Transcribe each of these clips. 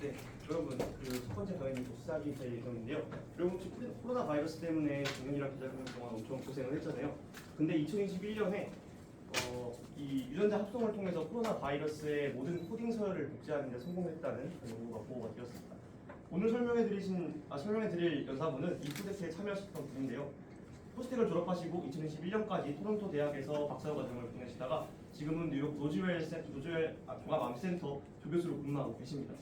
네, 여러분 그첫 번째 강의는 또 시작이 될 예정인데요. 여러분 혹시 코로나 바이러스 때문에 작년이랑 비작년 동안 엄청 고생을 했잖아요. 근데 2021년에 어, 이 유전자 합성을 통해서 코로나 바이러스의 모든 코딩 서열을 복제하는 데 성공했다는 그 연구가 보고가 되었습니다. 오늘 설명해 드리신 아, 설명해 드릴 연사분은 이 프로젝트에 참여하셨던 분인데요. 포스텍을 졸업하시고 2021년까지 토론토 대학에서 박사 과정을 보내시다가 지금은 뉴욕 노즈웰 센 노즈웰 아, 종합암센터 조교수로 근무하고 계십니다.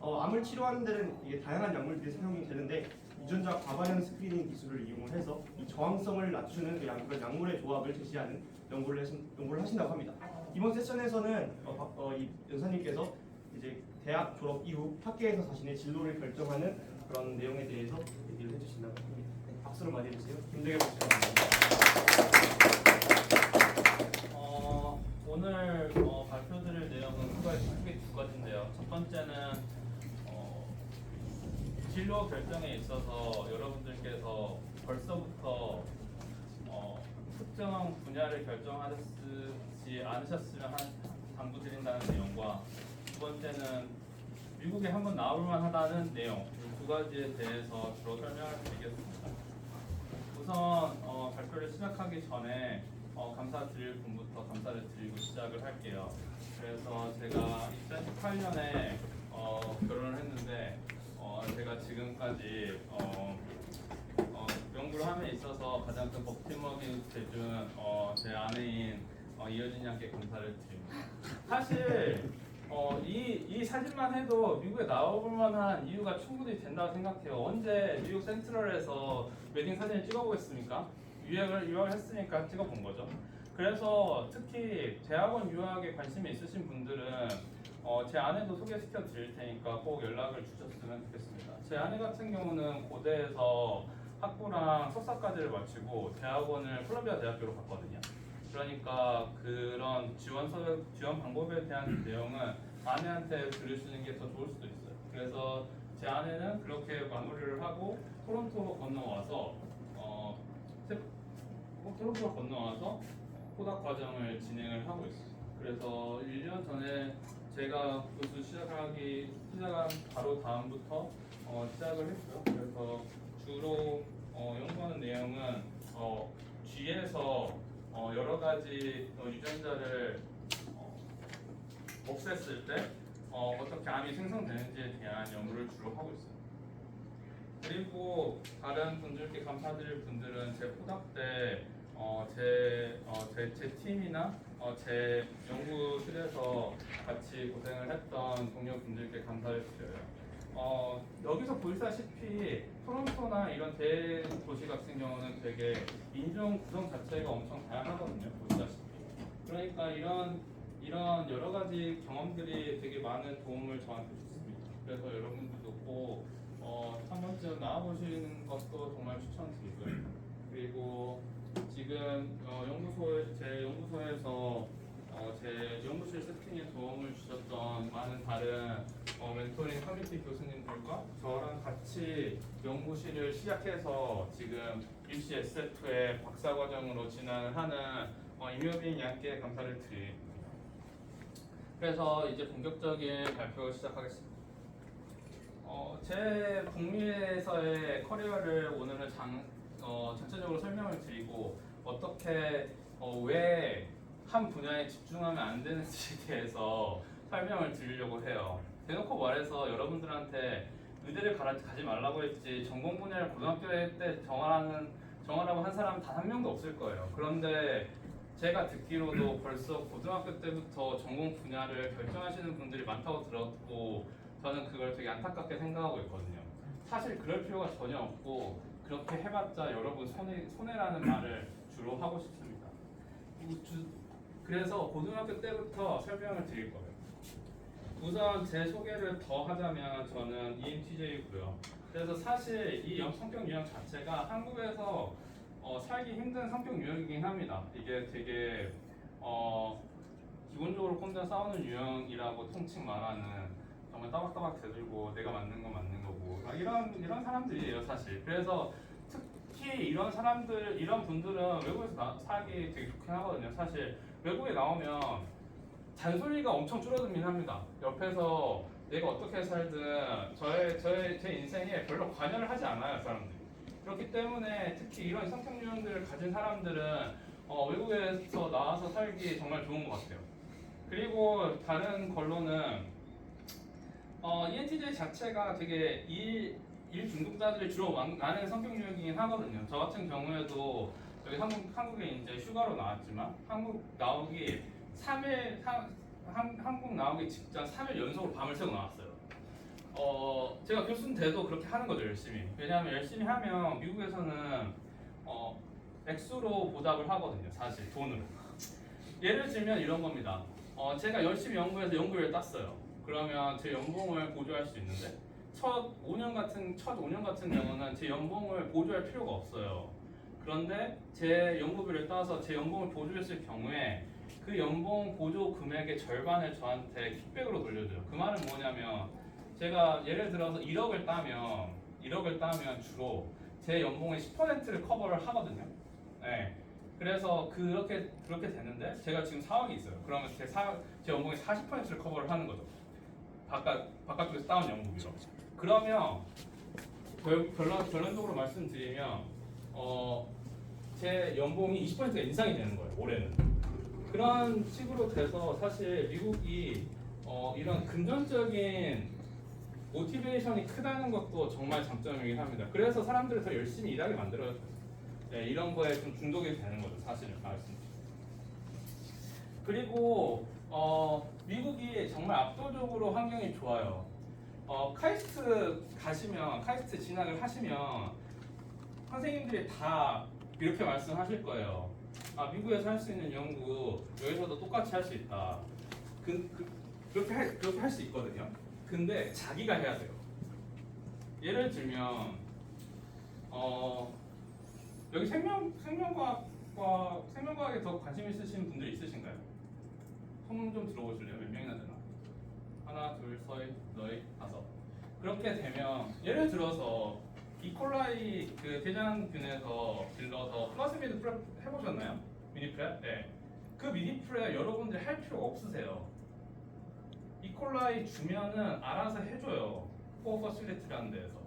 어, 암을 치료하는 데는 이게 다양한 약물들이 사용이 되는데 유전자 과반응 스크리닝 기술을 이용을 해서 이 저항성을 낮추는 그 약물의 조합을 제시하는 연구를, 하신, 연구를 하신다고 합니다. 이번 세션에서는 어, 박- 어, 이 연사님께서 이제 대학 졸업 이후 학계에서 자신의 진로를 결정하는 그런 내용에 대해서 얘기를 해주신다고 합니다. 네, 박수로 맞이해주세요. 김대겸 박사입니다. 어, 오늘 어, 발표드릴 내용은 크게, 크게 두 가지인데요. 첫 번째는 어, 진로 결정에 있어서 여러분들께서 벌써부터 어, 특정 분야를 결정하지 않으셨으면 한 당부드린다는 내용과 두 번째는 미국에 한번 나올 만 하다는 내용 이두 가지에 대해서 주로 설명을 드리겠습니다. 우선 어, 발표를 시작하기 전에 어, 감사드릴 분부터 감사를 드리고 시작을 할게요. 그래서 제가 2018년에 어, 결혼을 했는데 어, 제가 지금까지 어, 어, 연구를 함에 있어서 가장 큰 버팀목이 돼준 어, 제 아내인 어, 이효진 양께 감사를 드립니다. 사실 어, 이, 이 사진만 해도 미국에 나와볼 만한 이유가 충분히 된다고 생각해요. 언제 뉴욕 센트럴에서 웨딩 사진을 찍어보겠습니까? 유학을, 유학을 했으니까 찍어본 거죠. 그래서 특히 대학원 유학에 관심이 있으신 분들은 어, 제 아내도 소개시켜 드릴 테니까 꼭 연락을 주셨으면 좋겠습니다. 제 아내 같은 경우는 고대에서 학부랑 석사까지를 마치고 대학원을 콜롬비아 대학교로 갔거든요. 그러니까 그런 지원 서 지원 방법에 대한 내용은 아내한테 들으시는 게 더 좋을 수도 있어요. 그래서 제 아내는 그렇게 마무리를 하고 토론토로 건너와서 어, 세- 어, 토론토로 건너와서 포닥 과정을 진행을 하고 있어요. 그래서 1년 전에 제가 교수 시작하기 시작한 바로 다음부터 어, 시작을 했고요. 그래서 주로 어, 연구하는 내용은 어, 쥐에서 어, 여러 가지 어, 유전자를 어, 없앴을 때 어, 어떻게 암이 생성되는지에 대한 연구를 주로 하고 있어요. 그리고 다른 분들께 감사드릴 분들은 제 포닥 때 어, 제, 어, 제, 제 팀이나 어, 제 연구실에서 같이 고생을 했던 동료분들께 감사를 드려요. 어, 여기서 보시다시피 토론토나 이런 대도시 같은 경우는 되게 인종 구성 자체가 엄청 다양하거든요. 보시다시피. 그러니까 이런 이런 여러 가지 경험들이 되게 많은 도움을 저한테 줬습니다. 그래서 여러분들도 꼭 어, 한 번쯤 나와보시는 것도 정말 추천드리고요. 그리고 지금 어, 연구소에 제 연구소에서 어, 제 연구실 세팅에 도움을 주셨던 많은 다른 어, 멘토링 커뮤니티 교수님들과 저랑 같이 연구실을 시작해서 지금 UCSF의 박사 과정으로 진행을 하는 어, 임효빈 양께 감사를 드립니다. 그래서 이제 본격적인 발표 시작하겠습니다. 어, 제 북미에서의 커리어를 오늘은 장, 어, 전체적으로 설명을 드리고 어떻게 어, 왜 한 분야에 집중하면 안 되는지에 대해서 설명을 드리려고 해요. 대놓고 말해서 여러분들한테 의대를 가라, 가지 말라고 했지 전공 분야를 고등학교 때 정하라는 정하라고 한 사람 단 한 명도 없을 거예요. 그런데 제가 듣기로도 벌써 고등학교 때부터 전공 분야를 결정하시는 분들이 많다고 들었고 저는 그걸 되게 안타깝게 생각하고 있거든요. 사실 그럴 필요가 전혀 없고 그렇게 해봤자 여러분 손해 손해라는 말을 주로 하고 싶습니다. 이 주- 그래서 고등학교 때부터 설명을 드릴 거예요. 우선 제 소개를 더 하자면 저는 ENTJ고요. 그래서 사실 이 영- 성격 유형 자체가 한국에서 어, 살기 힘든 성격 유형이긴 합니다. 이게 되게 어, 기본적으로 혼자 싸우는 유형이라고 통칭 말하는 정말 따박따박 대들고 내가 맞는 건 맞는 거고 막 이런 이런 사람들이에요 사실. 그래서 특히 이런 사람들 이런 분들은 외국에서 나, 살기 되게 좋긴 하거든요. 사실 외국에 나오면 잔소리가 엄청 줄어들긴 합니다. 옆에서 내가 어떻게 살든 저의 저의 제 인생에 별로 관여를 하지 않아요 사람들이. 그렇기 때문에 특히 이런 성격 유형들을 가진 사람들은 어, 외국에서 나와서 살기 정말 좋은 것 같아요. 그리고 다른 걸로는 어, ENTJ 자체가 되게 일, 일 중독자들이 주로 많- 많은 성격 유형이긴 하거든요. 저 같은 경우에도 여기 한국, 한국에 이제 휴가로 나왔지만 한국 나오기 3일, 한, 한국 나오기 직전 3일 연속으로 밤을 새고 나왔어요. 어, 제가 교수인데도 그렇게 하는 거죠, 열심히. 왜냐하면 열심히 하면 미국에서는 어, 액수로 보답을 하거든요, 사실 돈으로. 예를 들면 이런 겁니다. 어, 제가 열심히 연구해서 연구를 땄어요. 그러면 제 연봉을 보조할 수 있는데 첫 5년 같은 첫 5년 같은 경우는 제 연봉을 보조할 필요가 없어요. 그런데 제 연구비를 따서 제 연봉을 보조했을 경우에 그 연봉 보조 금액의 절반을 저한테 킥백으로 돌려줘요. 그 말은 뭐냐면 제가 예를 들어서 1억을 따면 1억을 따면 주로 제 연봉의 10%를 커버를 하거든요. 네. 그래서 그렇게 그렇게 되는데 제가 지금 4억이 있어요. 그러면 제, 사, 제 연봉의 40%를 커버를 하는 거죠. 바깥 바깥쪽에서 따온 연구비로. 그러면 결, 결론, 결론적으로 말씀드리면 어, 제 연봉이 20%가 인상이 되는 거예요. 올해는. 그런 식으로 돼서 사실 미국이 어, 이런 금전적인 모티베이션이 크다는 것도 정말 장점이긴 합니다. 그래서 사람들을 더 열심히 일하게 만들어요. 네, 이런 거에 좀 중독이 되는 거죠, 사실은 말씀. 그리고 어, 미국이 정말 압도적으로 환경이 좋아요. 어, 카이스트 가시면 카이스트 진학을 하시면 선생님들이 다 이렇게 말씀하실 거예요. 아 미국에서 할 수 있는 연구 여기서도 똑같이 할 수 있다. 그, 그, 그렇게 할, 그렇게 할 수 있거든요. 근데 자기가 해야 돼요. 예를 들면 어 여기 생명 생명과학과 생명과학에 더 관심 있으신 분들 있으신가요? 손좀 들어보실래요? 몇 명이나 되나? 하나, 둘, 셋, 넷, 다섯. 그렇게 되면 예를 들어서 이콜라이 그 대장균에서 길러서 플라스미드 프랩 해보셨나요? 미니 프랩? 네. 그 미니 프랩 여러분들 할 필요 없으세요. 이콜라이 주면은 알아서 해줘요. 코어 퍼실리티라는 데에서.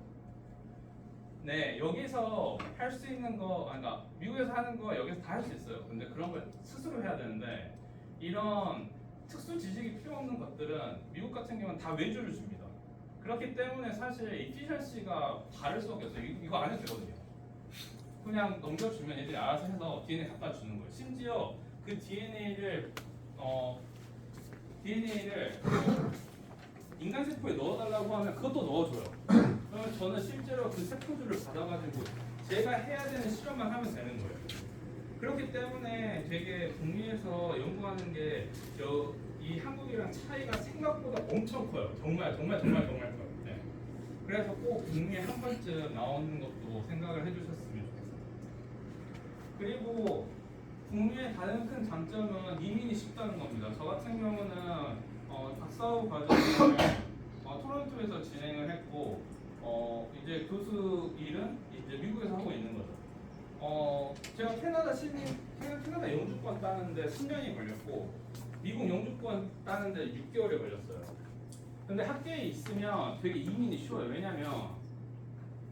네, 여기서 할 수 있는 거, 아니, 그러니까 미국에서 하는 거 여기서 다 할 수 있어요. 근데 그런 걸 스스로 해야 되는데 이런 특수 지식이 필요 없는 것들은 미국 같은 경우는 다 외주를 줍니다. 그렇기 때문에 사실 이피션시가 다를 수밖에 없어요. 이- 이거 안 해도 되거든요. 그냥 넘겨주면 애들이 알아서 해서 DNA 갖다 주는 거예요. 심지어 그 DNA를 어 DNA를 인간 세포에 넣어달라고 하면 그것도 넣어줘요. 그러면 저는 실제로 그 세포들을 받아가지고 제가 해야 되는 실험만 하면 되는 거예요. 그렇기 때문에 되게 북미에서 연구하는 게 이 한국이랑 차이가 생각보다 엄청 커요. 정말 정말 정말 정말 커요. 네. 그래서 꼭 북미에 한 번쯤 나오는 것도 생각을 해주셨으면 좋겠어요. 그리고 북미의 다른 큰 장점은 이민이 쉽다는 겁니다. 저 같은 경우는 어, 박사후 과정을 어, 토론토에서 진행을 했고 어, 이제 교수 일은 이제 미국에서 하고 있는 거죠. 어, 제가 캐나다 시민, 캐- 캐나다 영주권 따는데 10년이 걸렸고 미국 영주권 따는데 6개월이 걸렸어요. 근데 학계에 있으면 되게 이민이 쉬워요. 왜냐면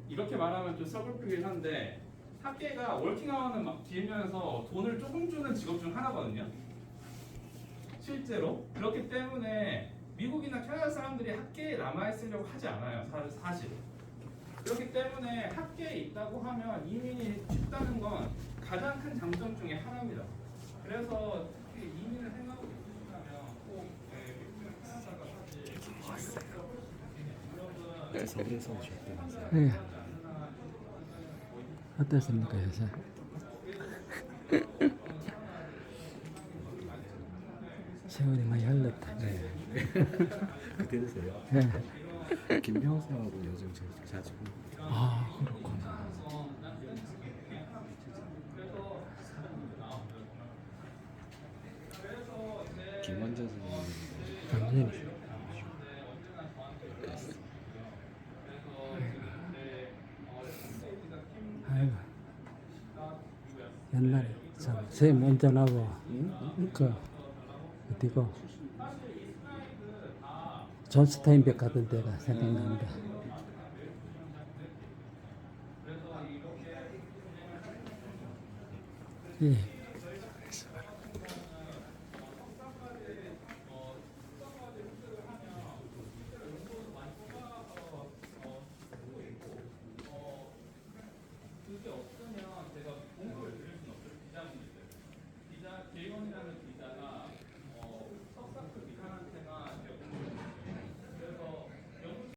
이렇게 말하면 좀 서글프긴 한데 학계가 월킹아워는 막 길면서 돈을 조금 주는 직업 중 하나거든요. 실제로 그렇기 때문에 미국이나 캐나다 사람들이 학계에 남아 있으려고 하지 않아요. 사- 사실. 그렇기 때문에 학계에 있다고 하면 이민이 쉽다는 건 가장 큰 장점 중에 하나입니다. 그래서 특히 이민을 생각하고 있으시다면 꼭 네, 캐나다가 사실? 네. 어떻습니까, 요새? 세월이 많이 흘렀다. 네. 그때세요? 네. 김명수하고 요즘 제일 자주 아, 그렇구나. 김원재 선생님 당연히. 아이고. 옛날에 참, 쌤 운전하고, 그, 어디고, 존 스타인백 가던 데가 생각납니다. 예,